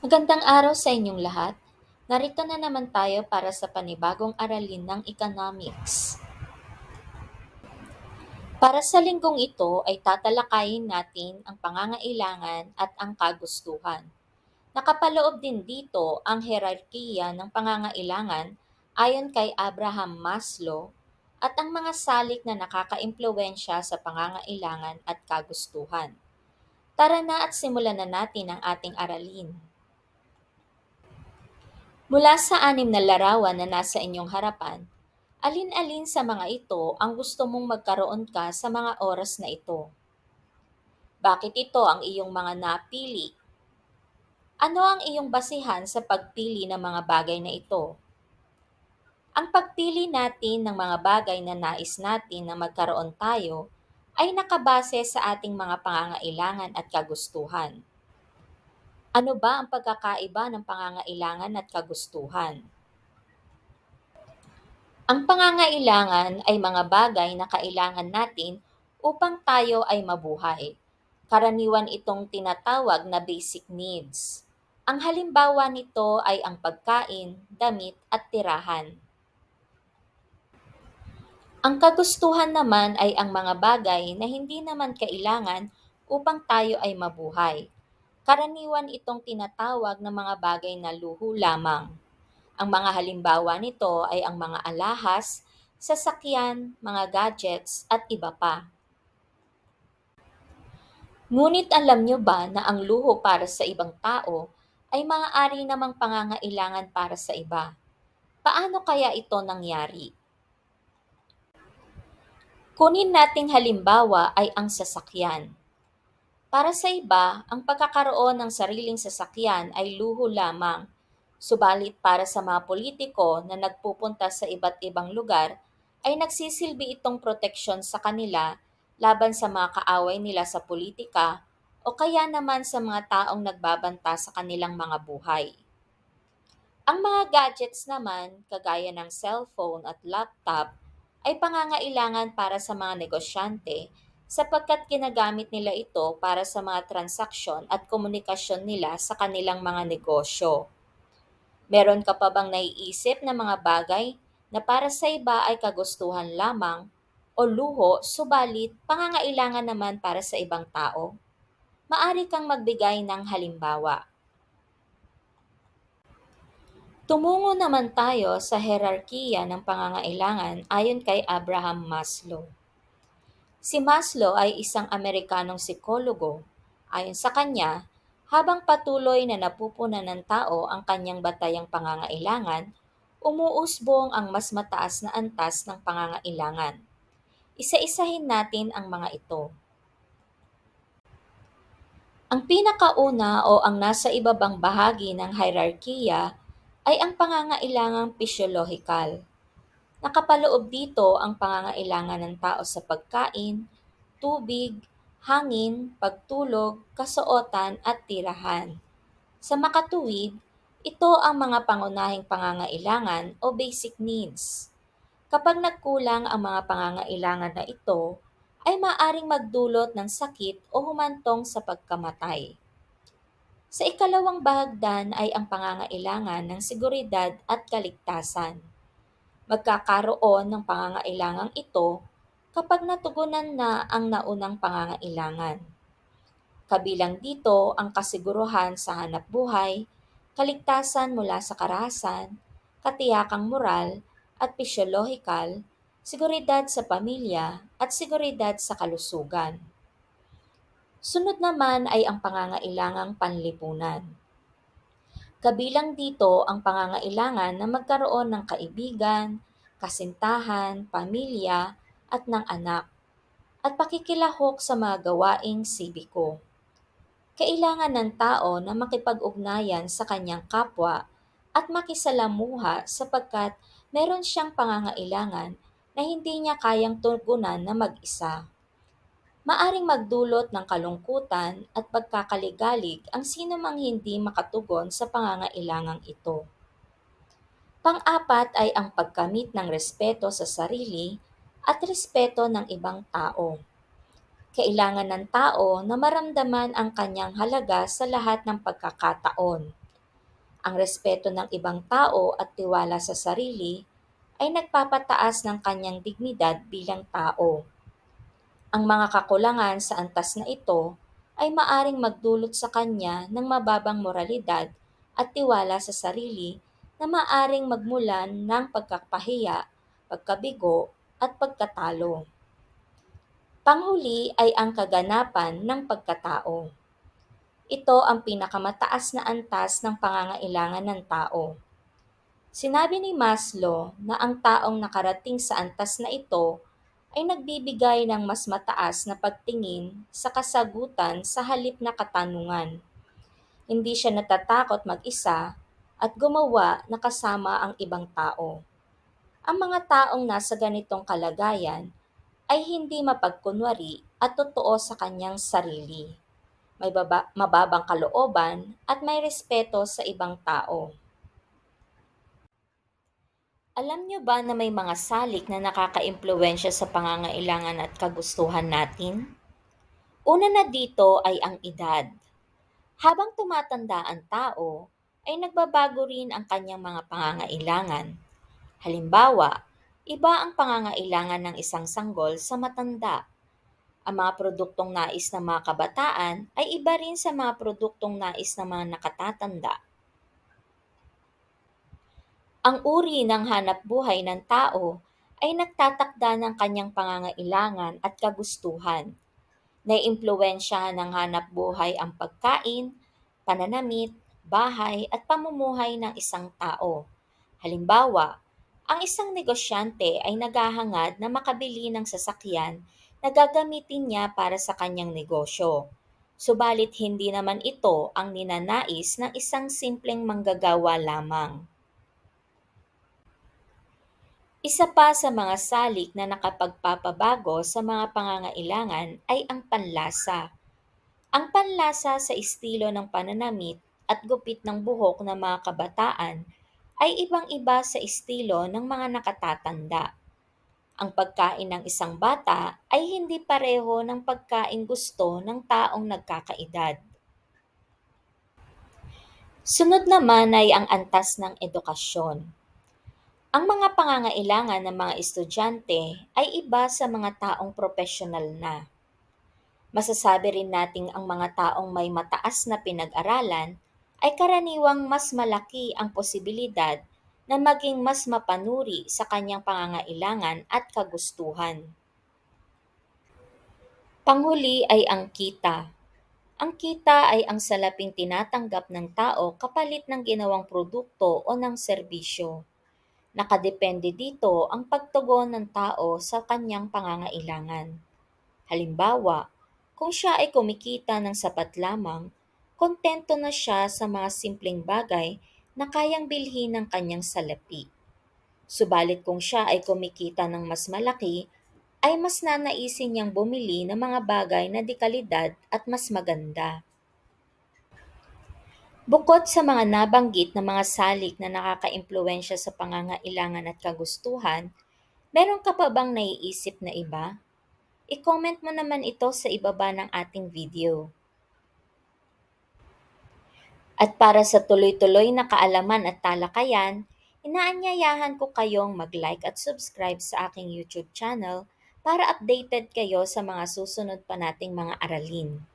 Magandang araw sa inyong lahat. Narito na naman tayo para sa panibagong aralin ng economics. Para sa linggong ito ay tatalakayin natin ang pangangailangan at ang kagustuhan. Nakapaloob din dito ang herarkiya ng pangangailangan ayon kay Abraham Maslow at ang mga salik na nakakaimpluwensya sa pangangailangan at kagustuhan. Tara na at simulan na natin ang ating aralin. Mula sa anim na larawan na nasa inyong harapan, alin-alin sa mga ito ang gusto mong magkaroon ka sa mga oras na ito? Bakit ito ang iyong mga napili? Ano ang iyong basihan sa pagpili ng mga bagay na ito? Ang pagpili natin ng mga bagay na nais natin na magkaroon tayo ay nakabase sa ating mga pangangailangan at kagustuhan. Ano ba ang pagkakaiba ng pangangailangan at kagustuhan? Ang pangangailangan ay mga bagay na kailangan natin upang tayo ay mabuhay. Karaniwan itong tinatawag na basic needs. Ang halimbawa nito ay ang pagkain, damit at tirahan. Ang kagustuhan naman ay ang mga bagay na hindi naman kailangan upang tayo ay mabuhay Karaniwan itong tinatawag na mga bagay na luho lamang. Ang mga halimbawa nito ay ang mga alahas, sasakyan, mga gadgets, at iba pa. Ngunit alam nyo ba na ang luho para sa ibang tao ay maaari namang pangangailangan para sa iba? Paano kaya ito nangyari? Kunin nating halimbawa ay ang sasakyan. Para sa iba, ang pagkakaroon ng sariling sasakyan ay luho lamang. Subalit para sa mga politiko na nagpupunta sa iba't ibang lugar, ay nagsisilbi itong proteksyon sa kanila laban sa mga kaaway nila sa politika o kaya naman sa mga taong nagbabanta sa kanilang mga buhay. Ang mga gadgets naman, kagaya ng cellphone at laptop, ay pangangailangan para sa mga negosyante sapagkat ginagamit nila ito para sa mga transaksyon at komunikasyon nila sa kanilang mga negosyo. Meron ka pa bang naiisip na mga bagay na para sa iba ay kagustuhan lamang o luho subalit pangangailangan naman para sa ibang tao? Maari kang magbigay ng halimbawa. Tumungo naman tayo sa herarkiya ng pangangailangan ayon kay Abraham Maslow. Si Maslow ay isang Amerikanong psikologo. Ayon sa kanya, habang patuloy na napupunan ng tao ang kanyang batayang pangangailangan, umuusbong ang mas mataas na antas ng pangangailangan. Isa-isahin natin ang mga ito. Ang pinakauna o ang nasa ibabang bahagi ng hierarkiya ay ang pangangailangang pisyolohikal. Nakapaloob dito ang pangangailangan ng tao sa pagkain, tubig, hangin, pagtulog, kasuotan at tirahan. Sa makatuwid, ito ang mga pangunahing pangangailangan o basic needs. Kapag nagkulang ang mga pangangailangan na ito, ay maaring magdulot ng sakit o humantong sa pagkamatay. Sa ikalawang bahagdan ay ang pangangailangan ng seguridad at kaligtasan magkakaroon ng pangangailangang ito kapag natugunan na ang naunang pangangailangan. Kabilang dito ang kasiguruhan sa hanap buhay, kaligtasan mula sa karahasan, katiyakang moral at pisyolohikal, seguridad sa pamilya at seguridad sa kalusugan. Sunod naman ay ang pangangailangang panlipunan. Kabilang dito ang pangangailangan na magkaroon ng kaibigan, kasintahan, pamilya, at ng anak, at pakikilahok sa mga gawaing sibiko. Kailangan ng tao na makipag-ugnayan sa kanyang kapwa at makisalamuha sapagkat meron siyang pangangailangan na hindi niya kayang tugunan na mag-isa. Maaring magdulot ng kalungkutan at pagkakaligalig ang sino mang hindi makatugon sa pangangailangang ito. Pang-apat ay ang pagkamit ng respeto sa sarili at respeto ng ibang tao. Kailangan ng tao na maramdaman ang kanyang halaga sa lahat ng pagkakataon. Ang respeto ng ibang tao at tiwala sa sarili ay nagpapataas ng kanyang dignidad bilang tao. Ang mga kakulangan sa antas na ito ay maaring magdulot sa kanya ng mababang moralidad at tiwala sa sarili na maaring magmulan ng pagkapahiya, pagkabigo, at pagkatalo. Panghuli ay ang kaganapan ng pagkatao. Ito ang pinakamataas na antas ng pangangailangan ng tao. Sinabi ni Maslow na ang taong nakarating sa antas na ito ay nagbibigay ng mas mataas na pagtingin sa kasagutan sa halip na katanungan. Hindi siya natatakot mag-isa at gumawa na kasama ang ibang tao. Ang mga taong nasa ganitong kalagayan ay hindi mapagkunwari at totoo sa kanyang sarili. May baba, mababang kalooban at may respeto sa ibang tao. Alam niyo ba na may mga salik na nakakaimpluwensya sa pangangailangan at kagustuhan natin? Una na dito ay ang edad. Habang tumatanda ang tao, ay nagbabago rin ang kanyang mga pangangailangan. Halimbawa, iba ang pangangailangan ng isang sanggol sa matanda. Ang mga produktong nais ng mga kabataan ay iba rin sa mga produktong nais ng mga nakatatanda. Ang uri ng hanap buhay ng tao ay nagtatakda ng kanyang pangangailangan at kagustuhan. Naiimpluwensyahan ng hanap buhay ang pagkain, pananamit, bahay at pamumuhay ng isang tao. Halimbawa, ang isang negosyante ay naghahangad na makabili ng sasakyan na gagamitin niya para sa kanyang negosyo. Subalit hindi naman ito ang ninanais ng isang simpleng manggagawa lamang. Isa pa sa mga salik na nakapagpapabago sa mga pangangailangan ay ang panlasa. Ang panlasa sa estilo ng pananamit at gupit ng buhok ng mga kabataan ay ibang-iba sa estilo ng mga nakatatanda. Ang pagkain ng isang bata ay hindi pareho ng pagkain gusto ng taong nagkakaedad. Sunod naman ay ang antas ng edukasyon. Ang mga pangangailangan ng mga estudyante ay iba sa mga taong profesional na. Masasabi rin nating ang mga taong may mataas na pinag-aralan ay karaniwang mas malaki ang posibilidad na maging mas mapanuri sa kanyang pangangailangan at kagustuhan. Panghuli ay ang kita. Ang kita ay ang salaping tinatanggap ng tao kapalit ng ginawang produkto o ng serbisyo. Nakadepende dito ang pagtugon ng tao sa kanyang pangangailangan. Halimbawa, kung siya ay kumikita ng sapat lamang, kontento na siya sa mga simpleng bagay na kayang bilhin ng kanyang salapi. Subalit kung siya ay kumikita ng mas malaki, ay mas nanaisin niyang bumili ng mga bagay na dekalidad at mas maganda. Bukod sa mga nabanggit na mga salik na nakakaimpluwensya sa pangangailangan at kagustuhan, meron ka pa bang naiisip na iba? I-comment mo naman ito sa ibaba ng ating video. At para sa tuloy-tuloy na kaalaman at talakayan, inaanyayahan ko kayong mag-like at subscribe sa aking YouTube channel para updated kayo sa mga susunod pa nating mga aralin.